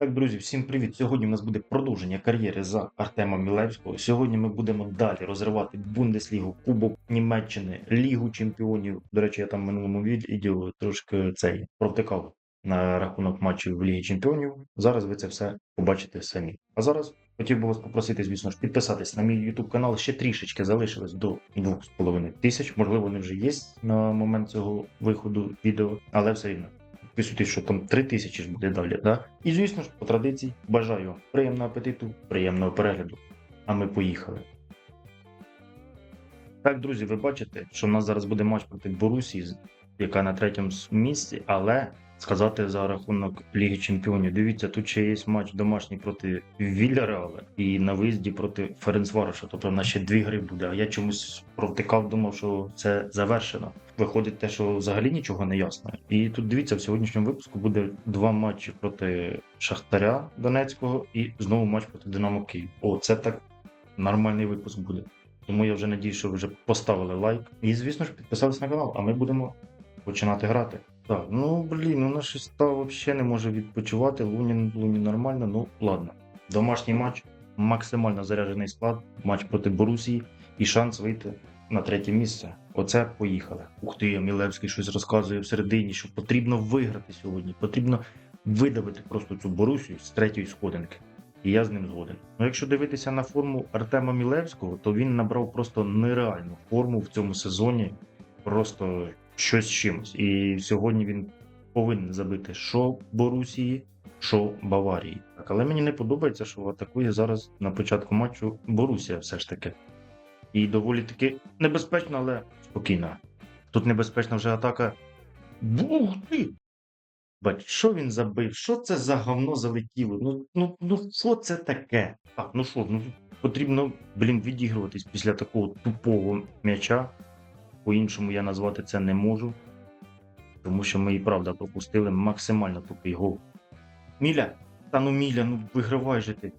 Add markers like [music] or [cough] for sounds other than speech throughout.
Так, друзі, всім привіт! Сьогодні у нас буде продовження кар'єри за Артема Мілевського. Сьогодні ми будемо далі розривати Бундеслігу, Кубок Німеччини, Лігу Чемпіонів. До речі, я там в минулому відео трошки цей провтикав на рахунок матчів в Лігі Чемпіонів. Зараз ви це все побачите самі. А зараз хотів би вас попросити, звісно ж, підписатись на мій YouTube канал. Ще трішечки залишилось до 2,5 тисяч. Можливо, вони вже є на момент цього виходу відео, але все рівно. Підписуйтесь, що там 3 тисячі ж буде далі. Да? І звісно ж, по традиції, бажаю приємного апетиту, приємного перегляду. А ми поїхали. Так, друзі, ви бачите, що в нас зараз буде матч проти Борусії, яка на третьому місці, але сказати за рахунок Ліги Чемпіонів. Дивіться, тут ще є матч домашній проти Вільяреала і на виїзді проти Ференцвароша. Тобто в нас ще дві гри буде. А я чомусь провтикав, думав, що це завершено. Виходить те, що взагалі нічого не ясно. І тут дивіться, в сьогоднішньому випуску буде два матчі проти Шахтаря Донецького і знову матч проти Динамо Київ. О, це так нормальний випуск буде. Тому я вже надію, що ви вже поставили лайк. І, звісно ж, підписались на канал, а ми будемо починати грати. Так, ну блін, ну наш став взагалі не може відпочивати. Лунін, Луні нормально, ну ладно. Домашній матч, максимально заряджений склад, матч проти Борусії і шанс вийти на третє місце. Оце поїхали. Ух ти, Мілевський щось розказує всередині, що потрібно виграти сьогодні. Потрібно видавити просто цю Борусію з третьої сходинки. І я з ним згоден. Ну, якщо дивитися на форму Артема Мілевського, то він набрав просто нереальну форму в цьому сезоні. Просто щось з чимось. І сьогодні він повинен забити що Борусії, що Баварії. Так, але мені не подобається, що атакує зараз на початку матчу Борусія все ж таки. І доволі таки небезпечно, але спокійно. Тут небезпечна вже атака. Бух ти! Бач, що він забив? Що це за говно залетіло? Ну, ну, ну що це таке? Так, ну що, ну потрібно, блін, відігруватись після такого тупого м'яча. По-іншому я назвати це не можу. Тому що ми і правда пропустили максимально тупий гол. Міля! Та ну Міля, ну вигравай же ти.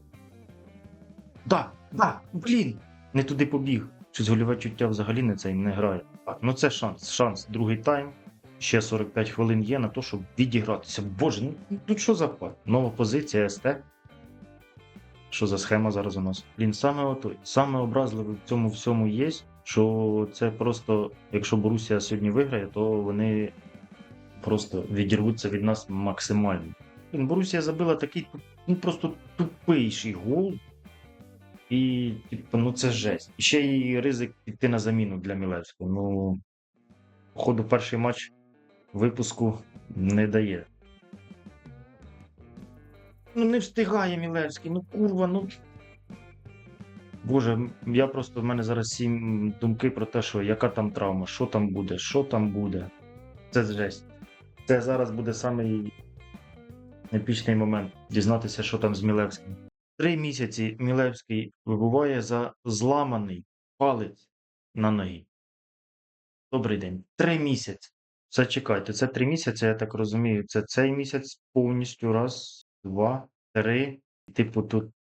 Да, да, блін! Не туди побіг. Щось гольове чуття взагалі не цей не грає. Так, ну це шанс. Шанс. Другий тайм. Ще 45 хвилин є на те, щоб відігратися. Боже, ну тут що за пад? Нова позиція СТ. Що за схема зараз у нас? Блін, саме ото, саме образливе в цьому всьому є, що це просто, якщо Борусія сьогодні виграє, то вони просто відірвуться від нас максимально. Борусія забила такий ну, просто тупийший гол. І, типу, ну це жесть. І ще й ризик піти на заміну для Мілевського. Ну, походу, перший матч випуску не дає. Ну, не встигає Мілевський, ну курва, ну. Боже, я просто в мене зараз сім думки про те, що яка там травма, що там буде, що там буде. Це жесть. Це зараз буде самий епічний момент дізнатися, що там з Мілевським. Три місяці Мілевський вибуває за зламаний палець на ногі. Добрий день. Три місяці. Зачекайте, це три місяці, я так розумію. Це цей місяць повністю раз, два, три. Типу, тут,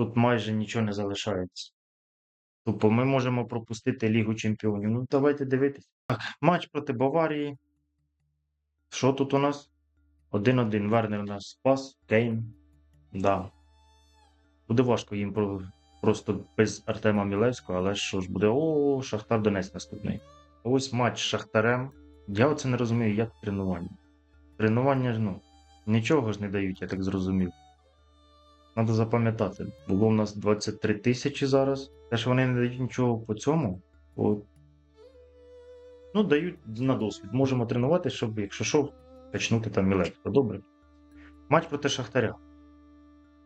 тут майже нічого не залишається. Тобто ми можемо пропустити Лігу Чемпіонів. Ну, давайте дивитися. Матч проти Баварії. Що тут у нас? 1-1. Вернер у нас спас. Кейн. Да. Буде важко їм про- просто без Артема Мілевського, але що ж буде? О, Шахтар Донець наступний. Ось матч з Шахтарем. Я оце не розумію, як тренування. Тренування ж ну, нічого ж не дають, я так зрозумів. Треба запам'ятати. Було в нас 23 тисячі зараз. Те, що вони не дають нічого по цьому, от. Ну, дають на досвід. Можемо тренувати, щоб, якщо що, качнути там Мілевського. Добре. Матч проти Шахтаря.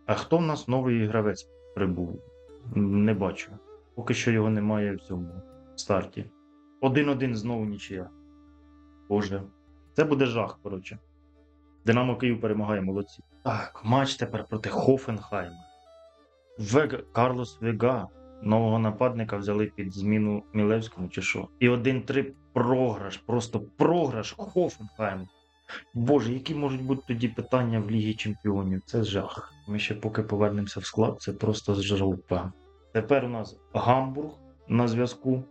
А хто в нас новий гравець прибув? Не бачу. Поки що його немає в цьому старті. 1-1 знову нічия. Боже. Це буде жах, коротше. Динамо Київ перемагає, молодці. Так, матч тепер проти Хофенхайма. Вега, Карлос Вега. Нового нападника взяли під зміну Мілевському чи що. І 1-3 програш, просто програш Хофенхайму. Боже, які можуть бути тоді питання в Лігі Чемпіонів? Це жах. Ми ще поки повернемося в склад, це просто жопа. Тепер у нас Гамбург на зв'язку.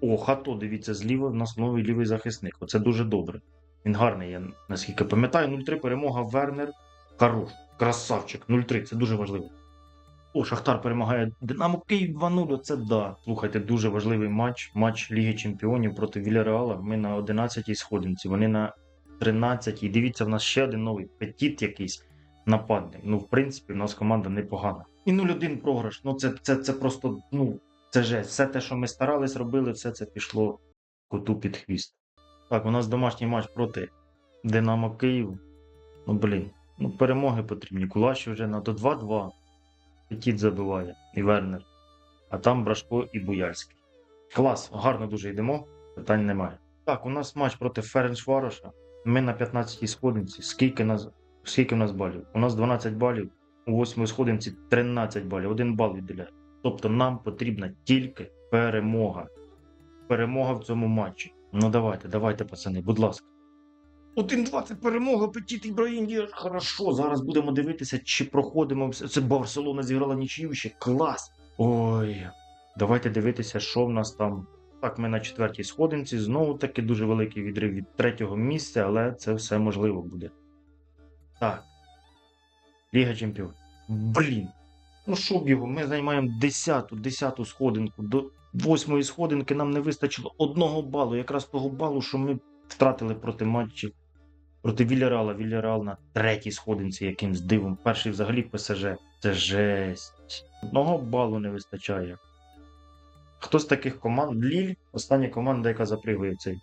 О, хато, дивіться, зліва в нас новий лівий захисник. Оце дуже добре. Він гарний, я наскільки пам'ятаю. 0-3 перемога Вернер. Хорош. Красавчик, 0-3, це дуже важливо. О, Шахтар перемагає Динамо Київ 2-0. Це да. Слухайте, дуже важливий матч. Матч Ліги Чемпіонів проти Вільяреала. Ми на 11-й сходинці, вони на 13-й. Дивіться, в нас ще один новий петіт якийсь нападник. Ну, в принципі, в нас команда непогана. І 0-1 програш. Ну, це, це, це просто, ну, це жесть. Все те, що ми старались робили, все це пішло коту під хвіст. Так, у нас домашній матч проти Динамо Київ. Ну, блін, ну перемоги потрібні. Кулаші вже на до 2-2. Петіт забиває і Вернер. А там Брашко і Буяльський. Клас, гарно дуже йдемо, питань немає. Так, у нас матч проти Ференшвароша. Ми на 15-й сходинці. Скільки нас, скільки в нас балів? У нас 12 балів, у 8-й сходинці 13 балів, один бал відділяє. Тобто нам потрібна тільки перемога. Перемога в цьому матчі. Ну давайте, давайте, пацани, будь ласка. 1-2 це перемога, Петіт Ібраїм. Хорошо, зараз будемо дивитися, чи проходимо. Це Барселона зіграла нічию ще. Клас. Ой. Давайте дивитися, що в нас там. Так, ми на четвертій сходинці. Знову таки дуже великий відрив від третього місця, але це все можливо буде. Так. Ліга Чемпіонів. Блін. Ну що б його, ми займаємо 10-ту, 10-ту сходинку. До восьмої сходинки нам не вистачило одного балу, якраз того балу, що ми втратили проти матчів проти Вільярала. Вільярал на третій сходинці якимсь дивом. Перший взагалі ПСЖ. Це жесть. Одного балу не вистачає. Хто з таких команд? Ліль, остання команда, яка запригує в цей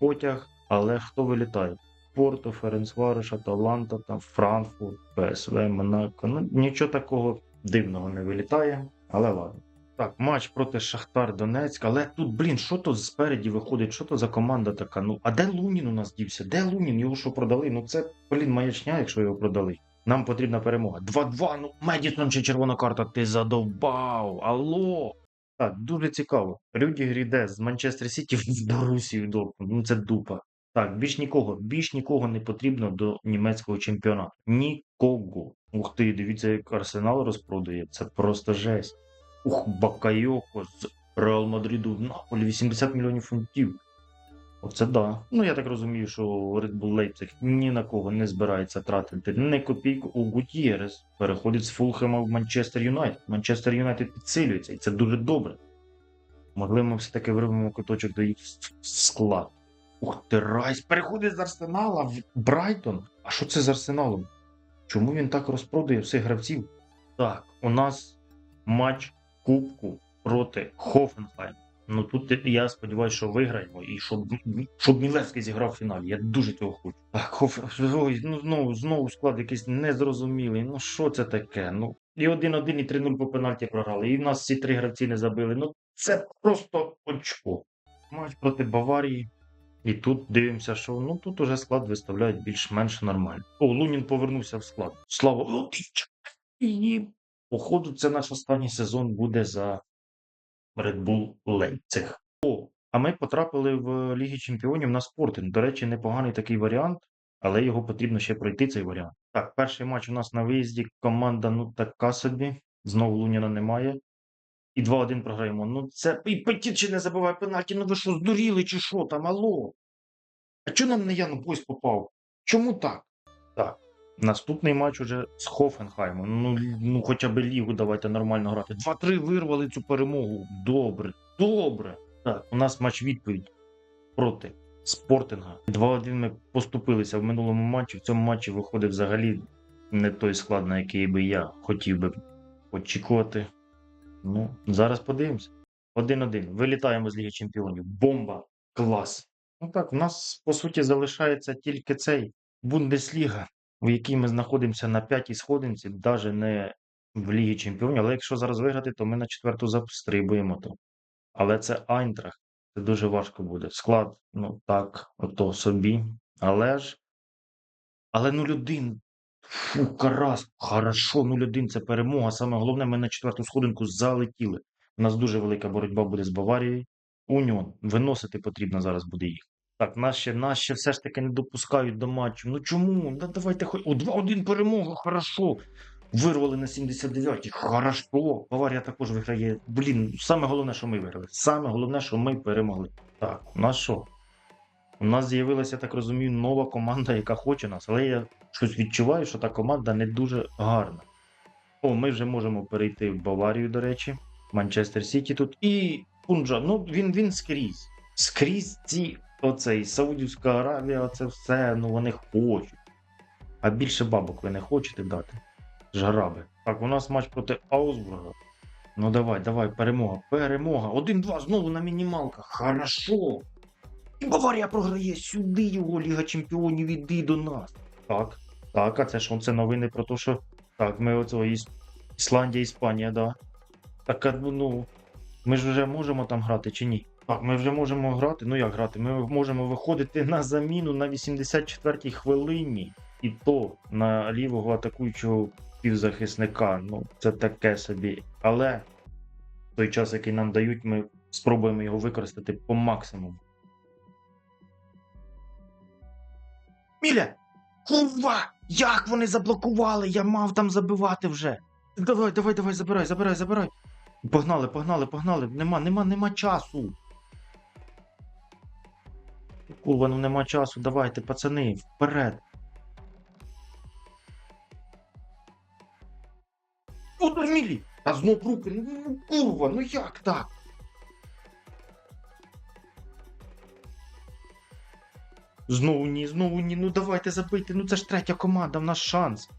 потяг, але хто вилітає? Порто, Ференцварош, Аталанта, там, Франкфурт, ПСВ, Монако. Ну, нічого такого дивного не вилітає, але ладно. Так, матч проти Шахтар Донецьк, але тут, блін, що то спереді виходить, що то за команда така? Ну, а де Лунін у нас дівся? Де Лунін? Його що продали? Ну це, блін, маячня, якщо його продали. Нам потрібна перемога. 2-2, ну Медісон чи червона карта, ти задовбав. Алло. Так, дуже цікаво. Рюдігер йде з Манчестер Сіті в Борусію Дортмунд. Ну це дупа. Так, більш нікого, більш нікого не потрібно до німецького чемпіонату. Нікого. Ух ти, дивіться, як Арсенал розпродає. Це просто жесть. Ух, Бакайоко з Реал Мадриду Наполі 80 мільйонів фунтів. Оце да. Ну я так розумію, що Red Bull Leipzig ні на кого не збирається тратити не копійку. У Гутєрес переходить з Фулхема в Манчестер Юнайтед. Манчестер Юнайтед підсилюється, і це дуже добре. Могли ми все-таки вирвемо куточок до їх в склад. Ух ти, Райс переходить з Арсенала в Брайтон. А що це з Арсеналом? Чому він так розпродає всіх гравців? Так, у нас матч Кубку проти Хофенхайм. Ну тут я сподіваюся, що виграємо, і щоб, щоб Мілевський зіграв в фіналі. Я дуже цього хочу. Так, Хоф... Ой, ну знову знову склад якийсь незрозумілий. Ну що це таке? Ну і 1-1, і 3-0 по пенальті програли. І в нас ці три гравці не забили. Ну це просто очко. Матч проти Баварії. І тут дивимося, що ну тут уже склад виставляють більш-менш нормально. О, Лунін повернувся в склад. Слава і Походу, це наш останній сезон буде за Red Bull Leipzig. О, а ми потрапили в Лігі Чемпіонів на Спортинг. До речі, непоганий такий варіант, але його потрібно ще пройти, цей варіант. Так, перший матч у нас на виїзді. Команда, ну така собі. Знову Луніна немає. І 2-1 програємо. Ну це і Петіт ще не забиває пенальті. Ну ви що, здуріли чи що там, алло? А чого нам не Ян Бойс попав? Чому так? Так. Наступний матч уже з Хофенхаймом. Ну, ну хоча б лігу давайте нормально грати. 2-3 вирвали цю перемогу. Добре, добре. Так, у нас матч відповідь проти Спортинга. 2-1 ми поступилися в минулому матчі. В цьому матчі виходить взагалі не той склад, на який би я хотів би очікувати. Ну, зараз подивимося. 1-1. Вилітаємо з Ліги Чемпіонів. Бомба! Клас! Ну так, у нас по суті залишається тільки цей Бундесліга в якій ми знаходимося на п'ятій сходинці, навіть не в Лігі Чемпіонів. Але якщо зараз виграти, то ми на четверту застрибуємо то. Але це Айнтрах. Це дуже важко буде. Склад, ну так, ото собі. Але ж. Але 0-1. Фу, Карас, хорошо, 0-1 це перемога. Саме головне, ми на четверту сходинку залетіли. У нас дуже велика боротьба буде з Баварією. Уніон. Виносити потрібно зараз буде їх. Так, нас ще все ж таки не допускають до матчу. Ну чому? Да давайте хоч. О, 2-1 перемога, хорошо. Вирвали на 79-й. Хорошо. Баварія також виграє. Блін, саме головне, що ми виграли. Саме головне, що ми перемогли. Так, у нас що? У нас з'явилася, я так розумію, нова команда, яка хоче нас. Але я щось відчуваю, що та команда не дуже гарна. О, ми вже можемо перейти в Баварію, до речі. Манчестер Сіті тут. І Пунджа. Ну, він, він скрізь. Скрізь ці, оцей Саудівська Аравія, оце все, ну вони хочуть. А більше бабок ви не хочете дати? Жараби. Так, у нас матч проти Аусбурга. Ну давай, давай, перемога. Перемога. 1-2 знову на мінімалках. Хорошо. І Баварія програє сюди його, Ліга Чемпіонів, іди до нас. Так, так, а це що? Це новини про те, що. Так, ми оцього Іс... Ісландія, Іспанія, да. Так, ну. Ми ж вже можемо там грати чи ні? Так, ми вже можемо грати. Ну як грати? Ми можемо виходити на заміну на 84-й хвилині. І то на лівого атакуючого півзахисника. Ну, це таке собі. Але той час, який нам дають, ми спробуємо його використати по максимуму. Міля! Курва! Як вони заблокували? Я мав там забивати вже. Давай, давай, давай, забирай, забирай, забирай. Погнали, погнали, погнали. Нема, нема, нема часу. Курва, ну нема часу. Давайте, пацани, вперед. Удар Мілі! А знов руки, ну, ну курва, ну як так? Знову ні, знову ні. Ну давайте забити. Ну це ж третя команда, в нас шанс.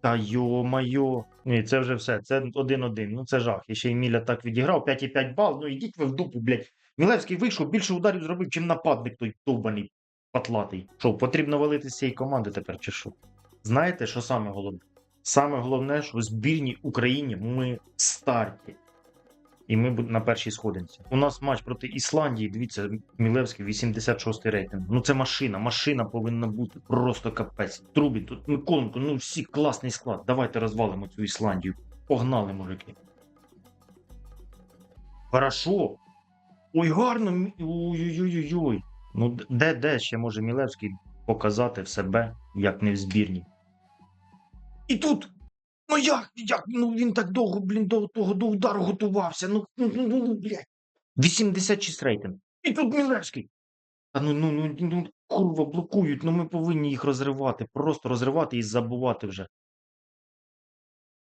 Та йо-майо. Ні, це вже все. Це 1-1. Ну це жах. І ще й Міля так відіграв. 5,5 бал. Ну ідіть ви в дупу, блядь. Мілевський вийшов, більше ударів зробив, чим нападник той довбаний патлатий. Що, потрібно валити з цієї команди тепер, чи що? Знаєте, що саме головне? Саме головне, що в збірній Україні ми в старті. І ми на першій сходинці. У нас матч проти Ісландії. Дивіться, Мілевський 86-й рейтинг. Ну це машина. Машина повинна бути просто капець. Трубі тут Миколенко, ну всі класний склад. Давайте розвалимо цю Ісландію. Погнали, мужики. Хорошо. Ой, гарно. Ой-ой-ой-ой. Ну де, де ще може Мілевський показати в себе, як не в збірні. І тут. Ну як, як? Ну він так довго, блін, до того до удару готувався. Ну, ну, ну, ну блядь. 86 рейтинг. І тут Мілевський. Та ну, ну, ну, ну, курва, блокують, ну ми повинні їх розривати. Просто розривати і забувати вже.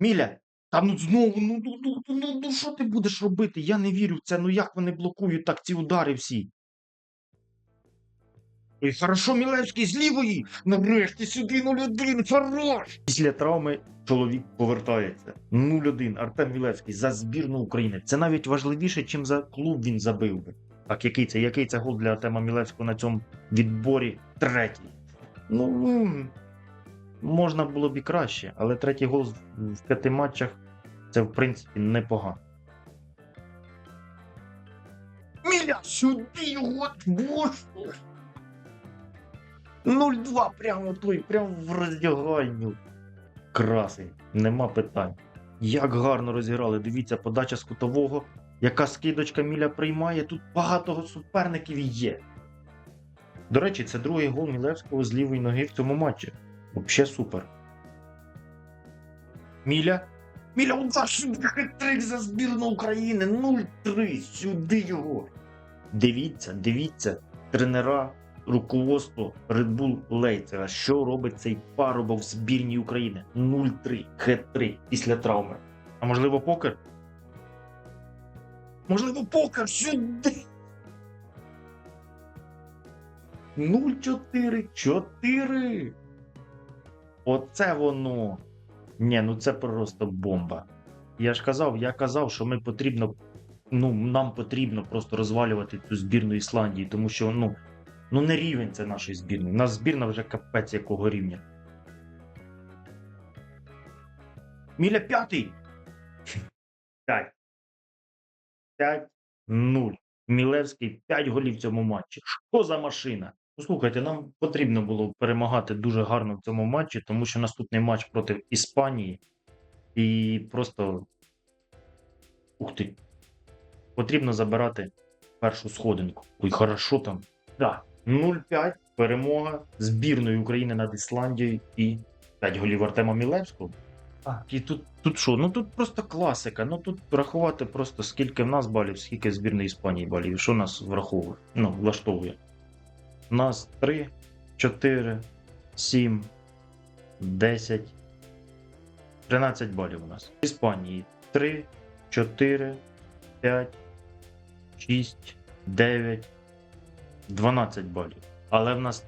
Міля, та ну знову, ну, ну, ну, ну, ну, ну що ти будеш робити? Я не вірю в це. Ну як вони блокують так ці удари всі? Ой, хорошо, Мілевський з лівої. Нарешті сюди 0-1, хорош! Після травми чоловік повертається. 0-1, Артем Мілевський за збірну України. Це навіть важливіше, чим за клуб він забив би. Так, який це? Який це гол для Артема Мілевського на цьому відборі? Третій. Ну, можна було б і краще, але третій гол в- п'яти матчах це, в принципі, непогано. Міля, сюди його боже! 0-2 прямо той, прямо в роздягальню. Красень, нема питань. Як гарно розіграли. Дивіться, подача з кутового. Яка скидочка Міля приймає. Тут багато суперників є. До речі, це другий гол Мілевського з лівої ноги в цьому матчі. Взагалі супер. Міля. Міля, удар [laughs] хитрик за збірну України. 0-3. Сюди його. Дивіться, дивіться. Тренера руководство Red Bull Лейцера. Що робить цей парубок в збірній України? 0-3, хет-3 після травми. А можливо, покер? Можливо, покер сюди. 0-4, 4. Оце воно. Ні, ну це просто бомба. Я ж казав, я казав, що ми потрібно. Ну, нам потрібно просто розвалювати цю збірну Ісландії, тому що ну, Ну, не рівень це нашої збірної. У нас збірна вже капець якого рівня. Міля п'ятий. П'ять. П'ять. Нуль. Мілевський 5 голів в цьому матчі. Що за машина? Ну, слухайте, нам потрібно було перемагати дуже гарно в цьому матчі, тому що наступний матч проти Іспанії. І просто. Ух ти. Потрібно забирати першу сходинку. Ой, хорошо там. Так. 0-5 перемога збірної України над Ісландією і 5 голів Артема Мілевського. І тут, тут що? Ну тут просто класика. Ну тут врахувати просто скільки в нас балів, скільки збірної Іспанії балів. Що нас враховує? Ну, влаштовує. У нас 3, 4, 7, 10, 13 балів у нас. В Іспанії 3, 4, 5, 6, 9, 12 балів. Але в нас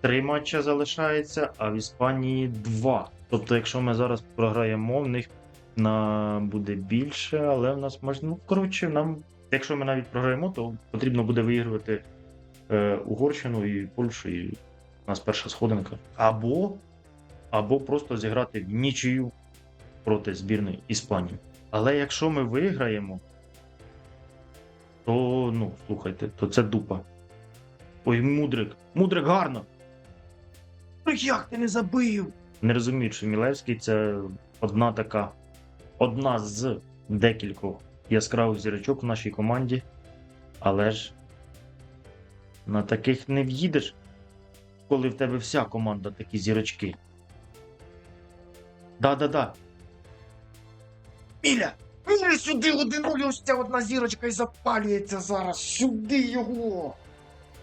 3 матчі залишається, а в Іспанії 2. Тобто, якщо ми зараз програємо, в них на буде більше, але в нас можна. Ну, коротше, нам, якщо ми навіть програємо, то потрібно буде виігрувати е, Угорщину і Польщу, і у нас перша сходинка. Або, або просто зіграти в нічию проти збірної Іспанії. Але якщо ми виграємо, то ну, слухайте, то це дупа. Ой, мудрик, мудрик гарно. Ну як ти не забив? Не розумію, що Мілевський це одна така, одна з декількох яскравих зірочок в нашій команді. Але ж на таких не в'їдеш, коли в тебе вся команда такі зірочки. Да-да-да. Міля! Міля сюди один ось ця одна зірочка і запалюється зараз. Сюди його.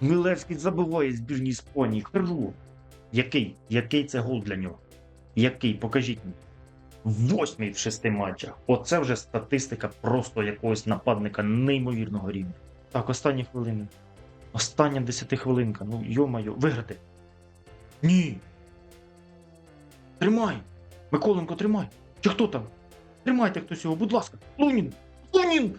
Мілевський забиває збірні Іспанії. Кажу. Який? Який це гол для нього? Який? Покажіть мені. Восьмий в шести матчах. Оце вже статистика просто якогось нападника неймовірного рівня. Так, останні хвилини. Остання десятихвилинка. Ну, йо-майо, виграти. Ні. Тримай! Миколенко, тримай! Чи хто там? Тримайте хтось його, будь ласка. Лунін! Лунін!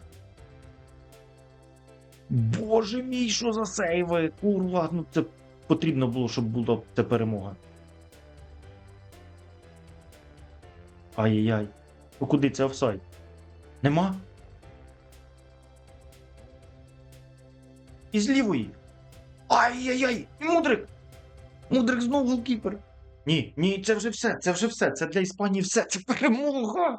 Боже мій, що за сейви! Курва, ну це потрібно було, щоб була ця перемога. Ай-яй-яй. Ну куди це офсайд? Нема? Із лівої. Ай-яй-яй! Мудрик! Мудрик знову голкіпер. Ні, ні, це вже все, це вже все. Це для Іспанії все. Це перемога.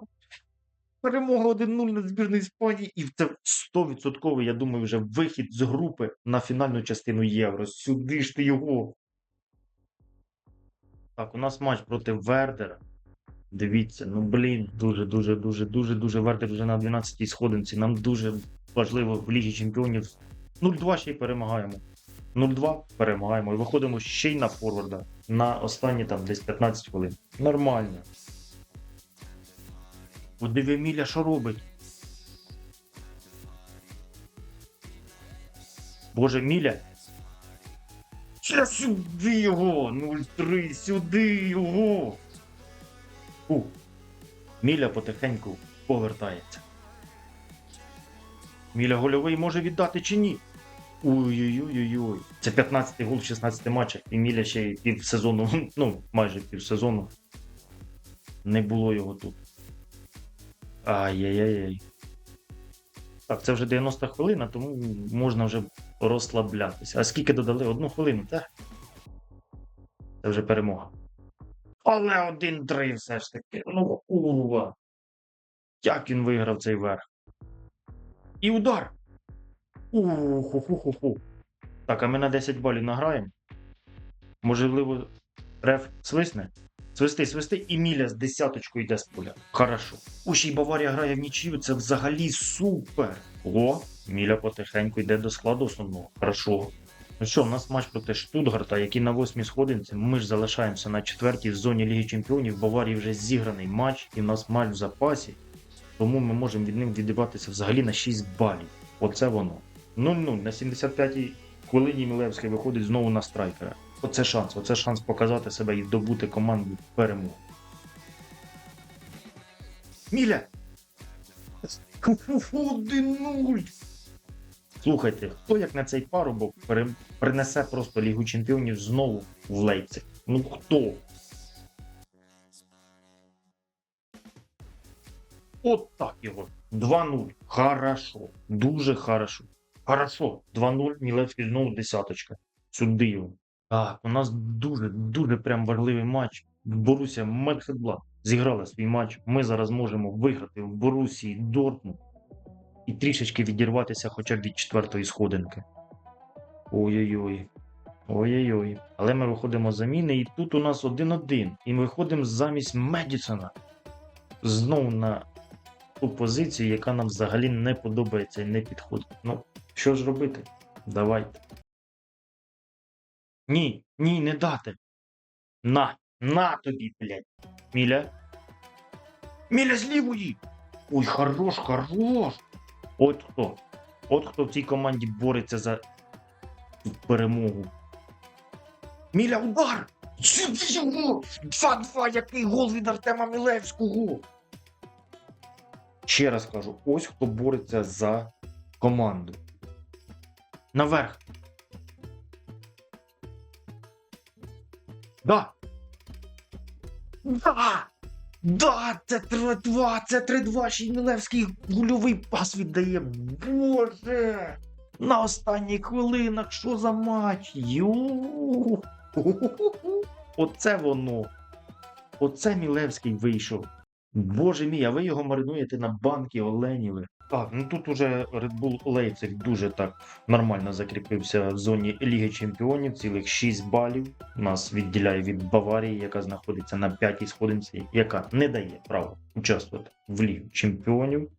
Перемога 1-0 над збірною Іспанії, і це 100%, я думаю, вже вихід з групи на фінальну частину Євро. Сюди ж ти його. Так, у нас матч проти Вердера. Дивіться, ну блін, дуже, дуже, дуже, дуже, дуже Вердер вже на 12-й сходинці. Нам дуже важливо в Лігі Чемпіонів. 0-2 ще й перемагаємо. 0-2 перемагаємо і виходимо ще й на форварда на останні там десь 15 хвилин. Нормально. От диви Міля, що робить? Боже, Міля. Ще сюди його! 0-3, сюди його! У. Міля потихеньку повертається. Міля гольовий може віддати чи ні? Ой-ой-ой-ой. Це 15-й гол в 16 матчах. І Міля ще й півсезону, [laughs] ну, майже півсезону. Не було його тут. Ай-яй-яй. Так, це вже 90 хвилина, тому можна вже розслаблятися. А скільки додали? Одну хвилину, так? Це вже перемога. Але один-три все ж таки. Ну, курва. Як він виграв цей верх? І удар. Уху-ху-ху-ху. Так, а ми на 10 балів награємо. Можливо, реф свисне? Свисти, свисти, і Міля з десяточкою йде з поля. Хорошо. У й Баварія грає в нічию, це взагалі супер. О, Міля потихеньку йде до складу основного. Хорошо. Ну що, у нас матч проти Штутгарта, який на восьмій сходинці. Ми ж залишаємося на четвертій в зоні Ліги Чемпіонів. В Баварії вже зіграний матч, і в нас матч в запасі. Тому ми можемо від них відібратися взагалі на 6 балів. Оце воно. 0-0 на 75-й хвилині Мілевський виходить знову на страйкера. Оце шанс, оце шанс показати себе і добути команду перемогу. Міля! 1-0! Слухайте, хто як на цей парубок принесе просто Лігу Чемпіонів знову в Лейпциг? Ну хто? От так його. 2-0. Хорошо. Дуже хорошо. Хорошо. 2-0. Мілевський знову десяточка. Сюди його. Так, у нас дуже, дуже прям важливий матч. Борусія Менхедблад зіграла свій матч. Ми зараз можемо виграти в Борусії Дортмунд і трішечки відірватися хоча б від четвертої сходинки. Ой-ой-ой. Ой-ой-ой. Але ми виходимо з заміни, і тут у нас 1-1. І ми виходимо замість Медісона. Знову на ту позицію, яка нам взагалі не подобається і не підходить. Ну, що ж робити? Давайте. Ні, ні, не дати. На, на тобі, блядь. Міля. Міля з лівої. Ой, хорош, хорош. От хто. От хто в цій команді бореться за перемогу. Міля, удар! Його! 2-2, який гол від Артема Мілевського. Ще раз кажу, ось хто бореться за команду. Наверх. Да. Да. Да, це 3-2, це 3-2, ще й Мілевський гульовий пас віддає. Боже! На останніх хвилинах, що за матч? Ю. Оце воно. Оце Мілевський вийшов. Боже мій, а ви його маринуєте на банки Оленіви. Так, ну тут уже Red Bull Leipzig дуже так нормально закріпився в зоні Ліги Чемпіонів, цілих 6 балів. Нас відділяє від Баварії, яка знаходиться на п'ятій сходинці, яка не дає права участвувати в Лігі Чемпіонів.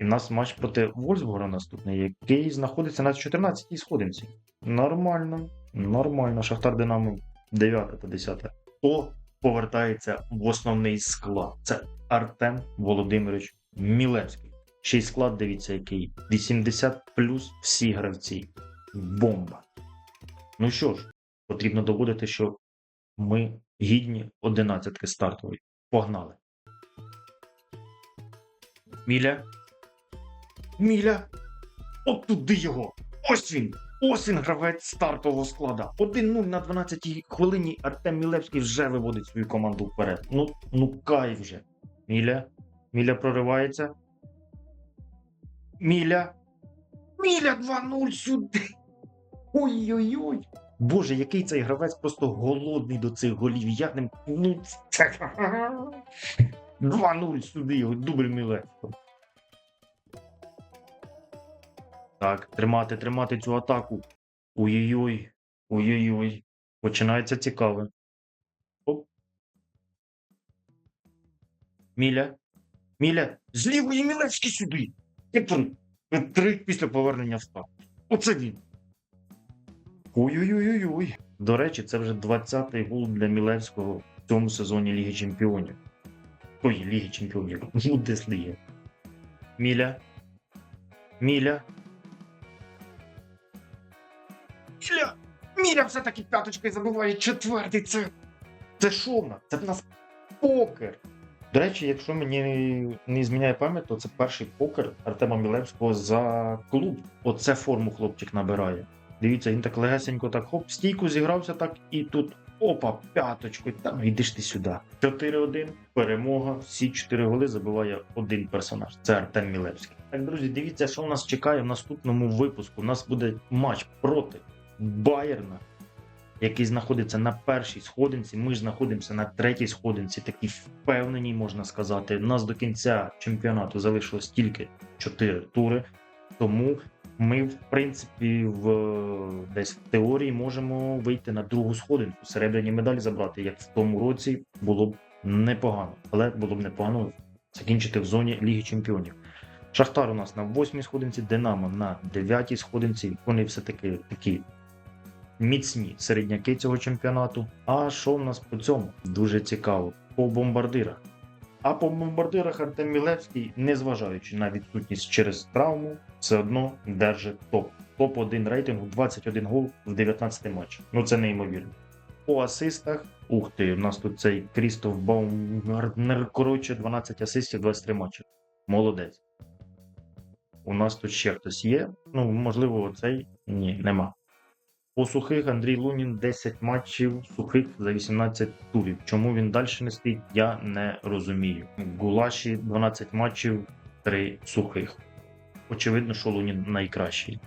І в нас матч проти Вольсбора наступний, який знаходиться на 14-й сходинці. Нормально, нормально. Шахтар Динамо 9 та 10. Хто повертається в основний склад? Це Артем Володимирович Мілевський. Ще й склад, дивіться, який 80 плюс всі гравці. Бомба. Ну що ж, потрібно доводити, що ми гідні одинадцятки стартової. Погнали. Міля. Міля. От туди його. Ось він. Ось він гравець стартового склада. 1-0 на 12-й хвилині Артем Мілевський вже виводить свою команду вперед. Ну, ну кай вже. Міля. Міля проривається. Міля. Міля 2-0 сюди. Ой-ой-ой. Боже, який цей гравець просто голодний до цих голів. Я ним. Ну, 2-0 [laughs] сюди його, дубль Мілевського. Так, тримати, тримати цю атаку. Ой-ой-ой. Ой-ой-ой. Починається цікаве. Оп. Міля. Міля. З лівої Мілевський сюди. Як? Три після повернення в старт. Оце він. Ой-ой-ой-ой. До речі, це вже 20-й гол для Мілевського в цьому сезоні Ліги Чемпіонів. Ой, Ліги Чемпіонів. Бундесліги. Міля. Міля. Міля! Міля все-таки п'яточкою забуває четвертий. Це. Це нас? Це в нас покер. До речі, якщо мені не зміняє пам'ять, то це перший покер Артема Мілевського за клуб. Оце форму хлопчик набирає. Дивіться, він так легесенько так хоп, стійку зігрався так, і тут опа, п'яточкою. Там йдиш ти сюди. 4-1, перемога. Всі 4 голи забиває один персонаж. Це Артем Мілевський. Так, друзі, дивіться, що нас чекає в наступному випуску. У нас буде матч проти Байерна, який знаходиться на першій сходинці. Ми ж знаходимося на третій сходинці, такі впевнені, можна сказати. У нас до кінця чемпіонату залишилось тільки 4 тури. Тому ми, в принципі, в десь в теорії можемо вийти на другу сходинку, серебряні медалі забрати, як в тому році було б непогано, але було б непогано закінчити в зоні Ліги Чемпіонів. Шахтар у нас на восьмій сходинці, Динамо на дев'ятій сходинці. Вони все таки такі міцні середняки цього чемпіонату. А що в нас по цьому? Дуже цікаво. По бомбардирах. А по бомбардирах Артем Мілевський, незважаючи на відсутність через травму, все одно держить топ. Топ-1 рейтингу 21 гол в 19 матчах. Ну це неймовірно. По асистах, ух ти, у нас тут цей Крістоф Баумгарднер, коротше, 12 асистів, 23 матчі. Молодець. У нас тут ще хтось є. Ну, можливо, цей ні, нема. По сухих Андрій Лунін 10 матчів сухих за 18 турів. Чому він далі не стоїть, я не розумію. Гулаші 12 матчів, 3 сухих. Очевидно, що Лунін найкращий.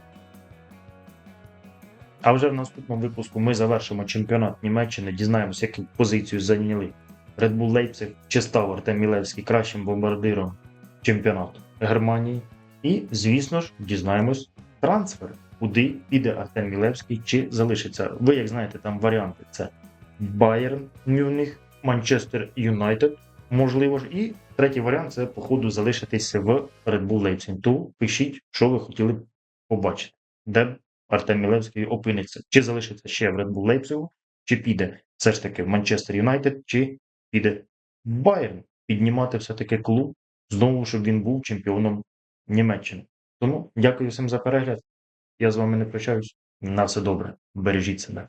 А вже в наступному випуску ми завершимо чемпіонат Німеччини, дізнаємося, яку позицію зайняли Red Bull Leipzig, чи став Артем Мілевський кращим бомбардиром чемпіонату Германії. І, звісно ж, дізнаємось трансфер, куди піде Артем Мілевський чи залишиться. Ви як знаєте, там варіанти: це Байерн, Мюніх, Манчестер Юнайтед. Можливо ж, і третій варіант це, походу, залишитися в Red Bull Leipzig. То пишіть, що ви хотіли б побачити, де Артем Мілевський опиниться, чи залишиться ще в Red Bull Leipzig, чи піде все ж таки в Манчестер Юнайтед, чи піде в Байерн піднімати все-таки клуб знову, щоб він був чемпіоном Німеччини. Тому дякую всім за перегляд. Я з вами не прощаюсь. На все добре. Бережіть себе.